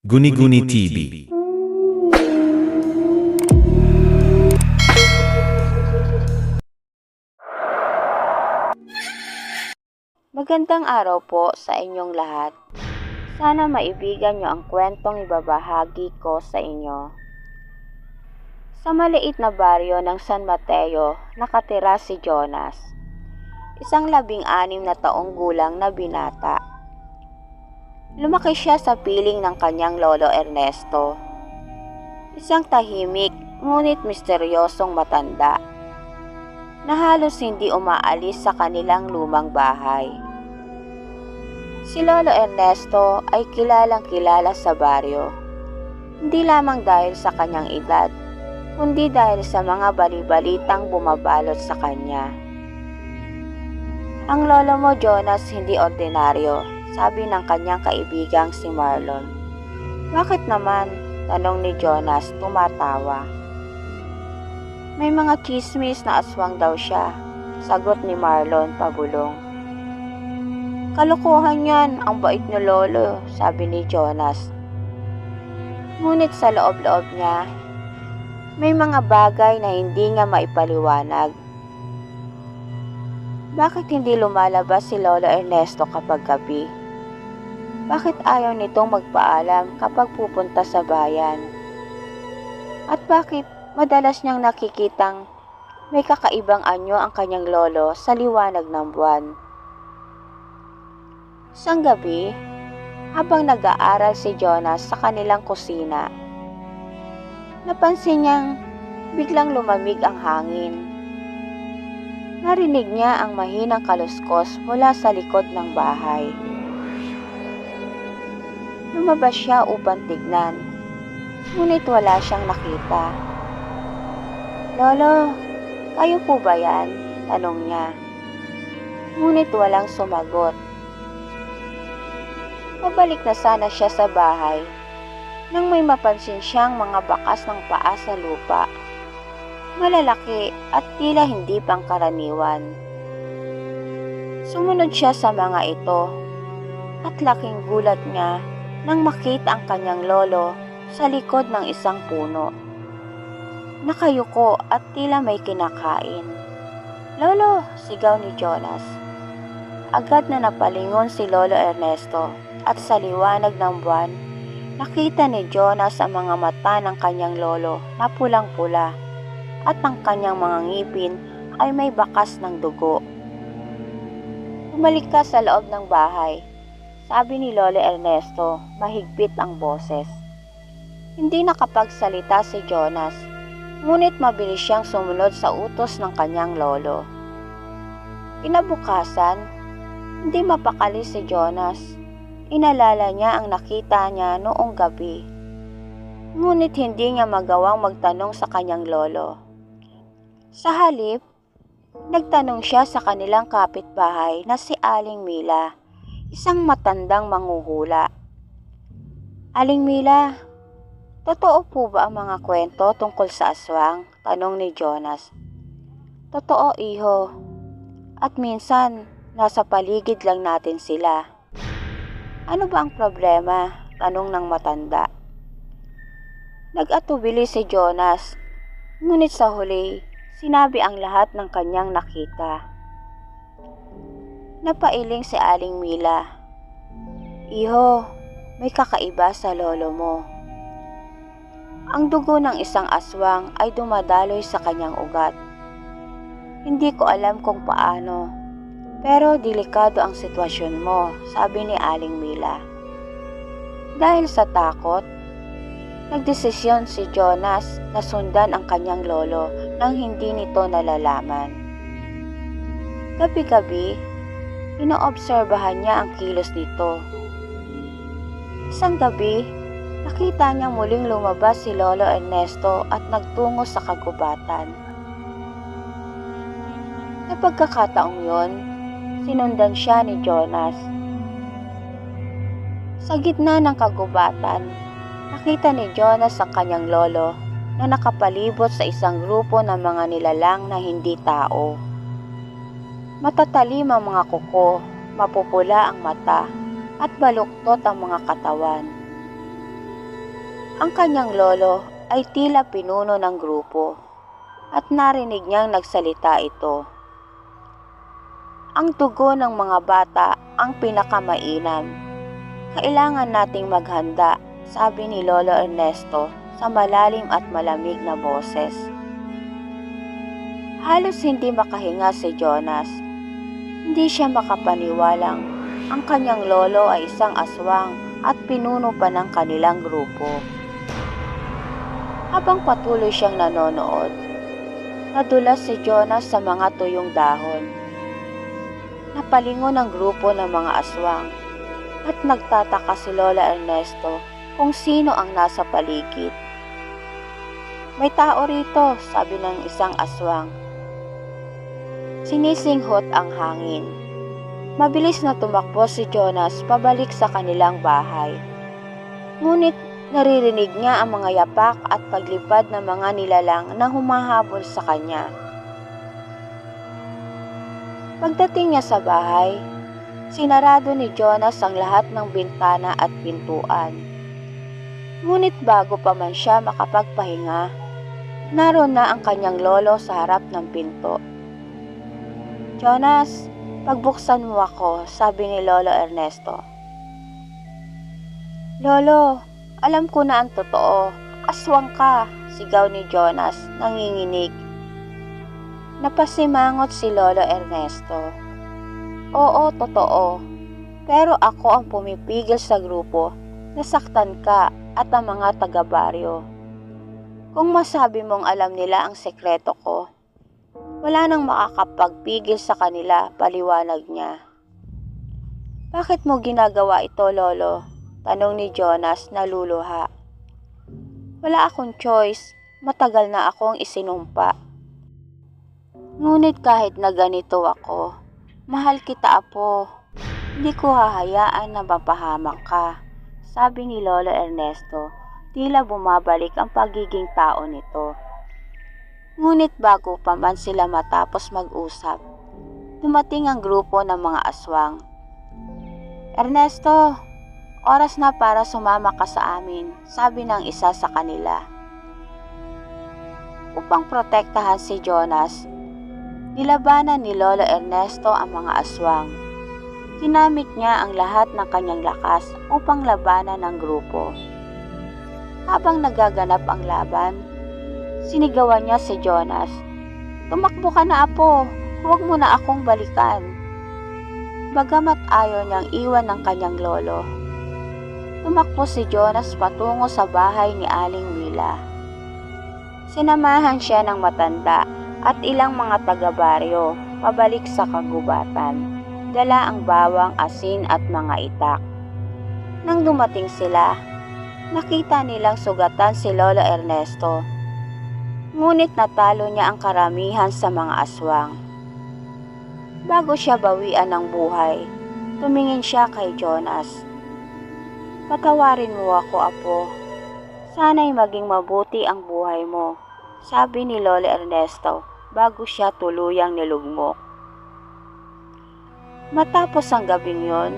Guni-Guni TV. Magandang araw po sa inyong lahat. Sana maibigan nyo ang kwentong ibabahagi ko sa inyo. Sa maliit na baryo ng San Mateo, nakatira si Jonas. Isang labing-anim na taong gulang na binata. Lumaki siya sa piling ng kanyang lolo Ernesto. Isang tahimik, ngunit misteryosong matanda na halos hindi umaalis sa kanilang lumang bahay. Si Lolo Ernesto ay kilalang kilala sa baryo. Hindi lamang dahil sa kanyang edad, kundi dahil sa mga balibalitang bumabalot sa kanya. Ang lolo mo, Jonas, hindi ordinaryo, sabi ng kanyang kaibigang si Marlon. Bakit naman? Tanong ni Jonas, tumatawa. May mga chismis na aswang daw siya, sagot ni Marlon pabulong. Kalokohan yan, ang bait ni Lolo, sabi ni Jonas. Ngunit sa loob-loob niya, may mga bagay na hindi nga maipaliwanag. Bakit hindi lumalabas si Lolo Ernesto kapag gabi? Bakit ayaw nitong magpaalam kapag pupunta sa bayan? At bakit madalas niyang nakikitang may kakaibang anyo ang kanyang lolo sa liwanag ng buwan. Isang gabi, habang nag-aaral si Jonas sa kanilang kusina, napansin niyang biglang lumamig ang hangin. Narinig niya ang mahinang kaluskos mula sa likod ng bahay. Lumabas siya upang tignan, ngunit wala siyang nakita. Lolo, kayo po ba yan? Tanong niya. Ngunit walang sumagot. Pabalik na sana siya sa bahay nang may mapansin siyang mga bakas ng paa sa lupa. Malalaki at tila hindi pangkaraniwan. Sumunod siya sa mga ito at laking gulat niya nang makita ang kanyang lolo sa likod ng isang puno. Nakayuko at tila may kinakain. Lolo! Sigaw ni Jonas. Agad na napalingon si Lolo Ernesto at sa liwanag ng buwan, nakita ni Jonas ang mga mata ng kanyang lolo na pulang-pula at ang kanyang mga ngipin ay may bakas ng dugo. Bumalik ka sa loob ng bahay, sabi ni Lolo Ernesto, mahigpit ang boses. Hindi nakapagsalita si Jonas ngunit mabilis siyang sumunod sa utos ng kanyang lolo. Kinabukasan, hindi mapakali si Jonas. Inalala niya ang nakita niya noong gabi. Ngunit hindi niya magawang magtanong sa kanyang lolo. Sa halip, nagtanong siya sa kanilang kapitbahay na si Aling Mila, isang matandang manguhula. Aling Mila, Totoo po ba ang mga kwento tungkol sa aswang? Tanong ni Jonas. Totoo, iho. At minsan, nasa paligid lang natin sila. Ano ba ang problema? Tanong ng matanda. Nag-atubili si Jonas. Ngunit sa huli, sinabi ang lahat ng kanyang nakita. Napailing si Aling Mila. Iho, may kakaiba sa lolo mo. Ang dugo ng isang aswang ay dumadaloy sa kanyang ugat. Hindi ko alam kung paano, pero delikado ang sitwasyon mo, sabi ni Aling Mila. Dahil sa takot, nagdesisyon si Jonas na sundan ang kanyang lolo nang hindi nito nalalaman. Gabi-gabi, inoobserbahan niya ang kilos nito. Isang gabi, Nakita niya muling lumabas si Lolo Ernesto at nagtungo sa kagubatan. Sa pagkakataong yon, sinundan siya ni Jonas. Sa gitna ng kagubatan, nakita ni Jonas ang kanyang lolo na nakapalibot sa isang grupo ng mga nilalang na hindi tao. Matatalim ang mga kuko, mapupula ang mata, at baluktot ang mga katawan. Ang kanyang lolo ay tila pinuno ng grupo at narinig niyang nagsalita ito. Ang tugo ng mga bata ang pinakamainam. Kailangan nating maghanda, sabi ni Lolo Ernesto sa malalim at malamig na boses. Halos hindi makahinga si Jonas. Hindi siya makapaniwalang ang kanyang lolo ay isang aswang at pinuno pa ng kanilang grupo. Habang patuloy siyang nanonood, nadulas si Jonas sa mga tuyong dahon. Napalingon ang grupo ng mga aswang at nagtataka si Lola Ernesto kung sino ang nasa paligid. May tao rito, sabi ng isang aswang. Sinisinghot ang hangin. Mabilis na tumakbo si Jonas pabalik sa kanilang bahay. Ngunit naririnig niya ang mga yapak at paglipad ng mga nilalang na humahabol sa kanya. Pagdating niya sa bahay, sinarado ni Jonas ang lahat ng bintana at pintuan. Ngunit bago pa man siya makapagpahinga, naroon na ang kanyang lolo sa harap ng pinto. Jonas, pagbuksan mo ako, sabi ni Lolo Ernesto. Lolo, alam ko na ang totoo. Aswang ka, sigaw ni Jonas, nanginginig. Napasimangot si Lolo Ernesto. Oo, totoo. Pero ako ang pumipigil sa grupo. Nasaktan ka at ang mga taga-baryo. Kung masabi mong alam nila ang sekreto ko, wala nang makakapagpigil sa kanila, paliwanag niya. Bakit mo ginagawa ito, Lolo? Tanong ni Jonas na luluha. Wala akong choice, matagal na akong isinumpa. Ngunit kahit na ganito ako, mahal kita apo. Hindi ko hahayaan na mapahamak ka, sabi ni Lolo Ernesto, tila bumabalik ang pagiging tao nito. Ngunit bago pa man sila matapos mag-usap, dumating ang grupo ng mga aswang. Ernesto, oras na para sumama ka sa amin, sabi ng isa sa kanila. Upang protektahan si Jonas, nilabanan ni Lolo Ernesto ang mga aswang. Ginamit niya ang lahat ng kanyang lakas upang labanan ang grupo. Habang nagaganap ang laban, Sinigawan niya si Jonas. Tumakbo ka na apo, huwag mo na akong balikan. Bagamat ayaw niyang iwan ng kanyang lolo. Tumakbo si Jonas patungo sa bahay ni Aling Wila. Sinamahan siya ng matanda at ilang mga taga-baryo pabalik sa kagubatan. Dala ang bawang, asin at mga itak. Nang dumating sila, nakita nilang sugatan si Lolo Ernesto ngunit natalo niya ang karamihan sa mga aswang. Bago siya bawian ng buhay, tumingin siya kay Jonas. Patawarin mo ako, Apo. Sana'y maging mabuti ang buhay mo, sabi ni Lola Ernesto bago siya tuluyang nilugmok. Matapos ang gabing yon,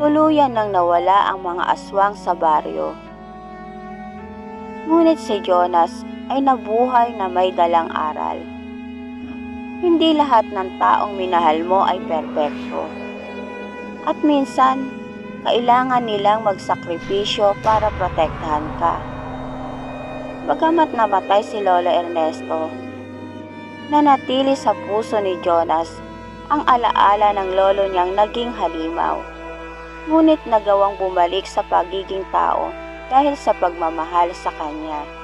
tuluyan nang nawala ang mga aswang sa baryo. Ngunit si Jonas ay nabuhay na may dalang aral. Hindi lahat ng taong minahal mo ay perpekto. At minsan, kailangan nilang magsakripisyo para protektahan ka. Bagamat namatay si Lolo Ernesto, nanatili sa puso ni Jonas ang alaala ng lolo niyang naging halimaw. Ngunit nagawang bumalik sa pagiging tao dahil sa pagmamahal sa kanya.